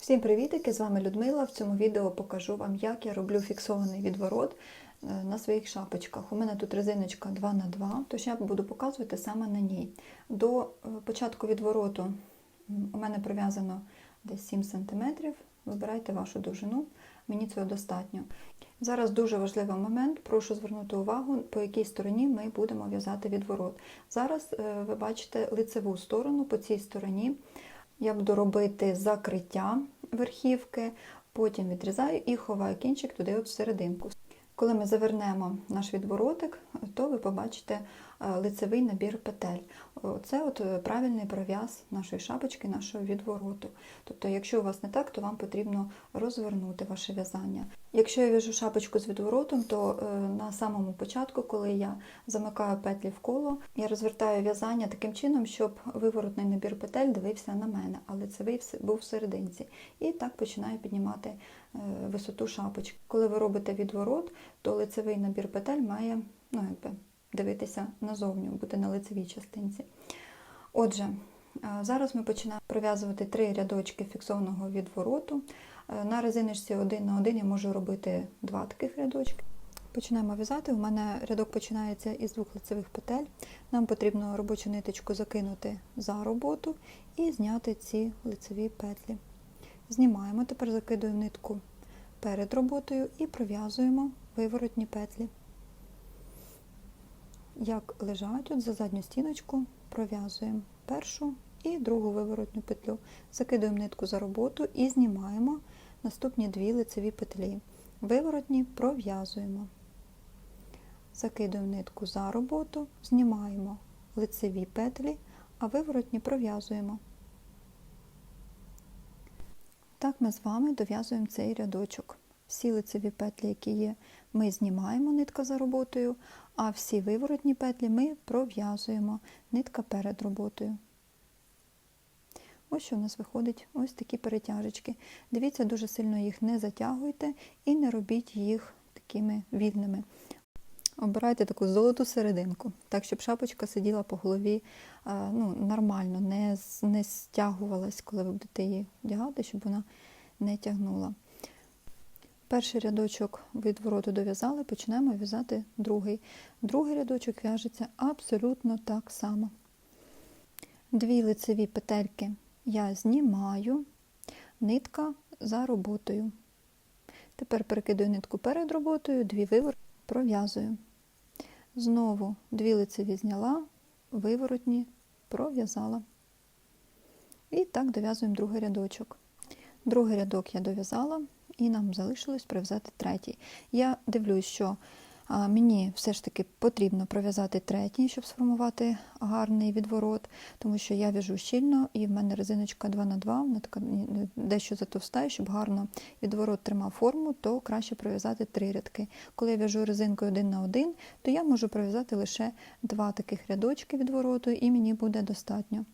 Всім привітики! З вами Людмила. В цьому відео покажу вам, як я роблю фіксований відворот е, на своїх шапочках. У мене тут резиночка 2х2, тож я буду показувати саме на ній. До е, початку відвороту у мене прив'язано десь 7 см. Вибирайте вашу довжину, мені цього достатньо. Зараз дуже важливий момент. Прошу звернути увагу, по якій стороні ми будемо в'язати відворот. Зараз е, ви бачите лицеву сторону, по цій стороні я буду робити закриття верхівки, потім відрізаю і ховаю кінчик туди от серединку. Коли ми завернемо наш відворотик, то ви побачите е, лицевий набір петель. Це от е, правильний пров'яз нашої шапочки, нашого відвороту. Тобто, якщо у вас не так, то вам потрібно розвернути ваше в'язання. Якщо я в'яжу шапочку з відворотом, то е, на самому початку, коли я замикаю петлі в коло, я розвертаю в'язання таким чином, щоб виворотний набір петель дивився на мене, а лицевий вс- був всерединці. І так починаю піднімати е, висоту шапочки. Коли ви робите відворот, то лицевий набір петель має ну, якби, дивитися назовню, бути на лицевій частинці. Отже, е, зараз ми починаємо пров'язувати три рядочки фіксованого відвороту. Е, На резиночці один на один я можу робити два таких рядочки. Починаємо в'язати. У мене рядок починається із двох лицевих петель. Нам потрібно робочу ниточку закинути за роботу і зняти ці лицеві петлі. Знімаємо, тепер закидуємо нитку перед роботою і пров'язуємо виворотні петлі. Як лежать, от за задню стіночку пров'язуємо першу і другу виворотню петлю. Закидуємо нитку за роботу і знімаємо наступні дві лицеві петлі. Виворотні пров'язуємо. Закидуємо нитку за роботу, знімаємо лицеві петлі, а виворотні пров'язуємо. Так ми з вами дов'язуємо цей рядочок. Всі лицеві петлі, які є, ми знімаємо нитка за роботою, а всі виворотні петлі ми пров'язуємо нитка перед роботою. Ось що у нас виходить ось такі перетяжечки. Дивіться, дуже сильно їх не затягуйте і не робіть їх такими вільними. Обирайте таку золоту серединку, так, щоб шапочка сиділа по голові ну, нормально, не, не стягувалась, коли ви будете її вдягати, щоб вона не тягнула. Перший рядочок від вороту дов'язали, починаємо в'язати другий. Другий рядочок в'яжеться абсолютно так само. Дві лицеві петельки я знімаю, нитка за роботою. Тепер перекидаю нитку перед роботою, дві вивор пров'язую. Знову дві лицеві зняла, виворотні пров'язала. І так дов'язуємо другий рядочок. Другий рядок я дов'язала, і нам залишилось прив'язати третій. Я дивлюсь, що мені все ж таки потрібно пров'язати третій, щоб сформувати гарний відворот, тому що я в'яжу щільно, і в мене резиночка 2х2, вона така дещо затовстає, щоб гарно відворот тримав форму, то краще пров'язати три рядки. Коли я в'яжу резинкою один на один, то я можу пров'язати лише два таких рядочки відвороту, і мені буде достатньо.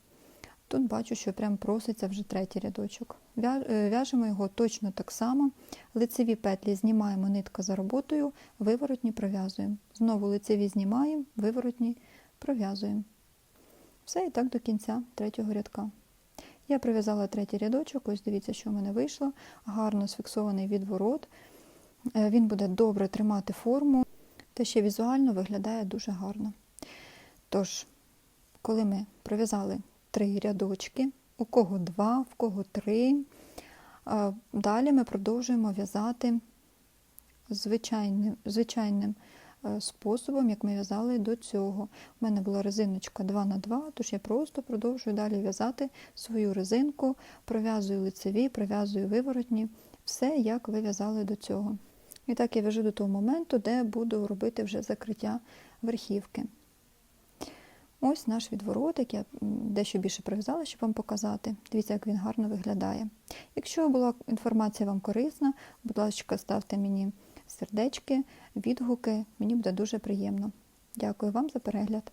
Тут бачу, що прям проситься вже третій рядочок. Е, В'яжемо його точно так само. Лицеві петлі знімаємо нитка за роботою, виворотні пров'язуємо. Знову лицеві знімаємо, виворотні пров'язуємо. Все і так до кінця третього рядка. Я пров'язала третій рядочок, ось дивіться, що в мене вийшло. Гарно сфіксований відворот. Е, Він буде добре тримати форму, та ще візуально виглядає дуже гарно. Тож, коли ми пров'язали три рядочки, у кого два, в кого три. Далі ми продовжуємо в'язати звичайним, звичайним е, способом, як ми в'язали до цього. У мене була резиночка 2 на 2 тож я просто продовжую далі в'язати свою резинку, пров'язую лицеві, пров'язую виворотні, все як ви в'язали до цього. І так я в'яжу до того моменту, де буду робити вже закриття верхівки. Ось наш відворотик, я дещо більше прив'язала, щоб вам показати. Дивіться, як він гарно виглядає. Якщо була інформація вам корисна, будь ласка, ставте мені сердечки, відгуки, мені буде дуже приємно. Дякую вам за перегляд.